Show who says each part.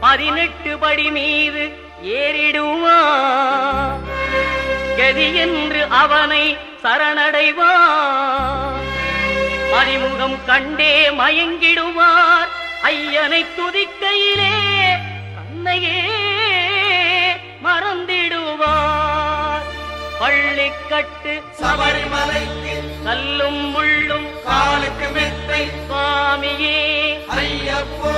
Speaker 1: பதினெட்டு படி மீது ஏறிடுவான் கதி என்று அவனை சரணடைவார் அறிமுகம் கண்டே மயங்கிடுவார். ஐயனை துதிக்கையிலே தன்னையே மறந்திடுவார். பள்ளிக்கட்டு
Speaker 2: சபரிமலைக்கு
Speaker 1: கல்லும் முள்ளும்
Speaker 2: காலுக்கு மெத்தை
Speaker 1: சுவாமியே.
Speaker 2: ஐயப்போ.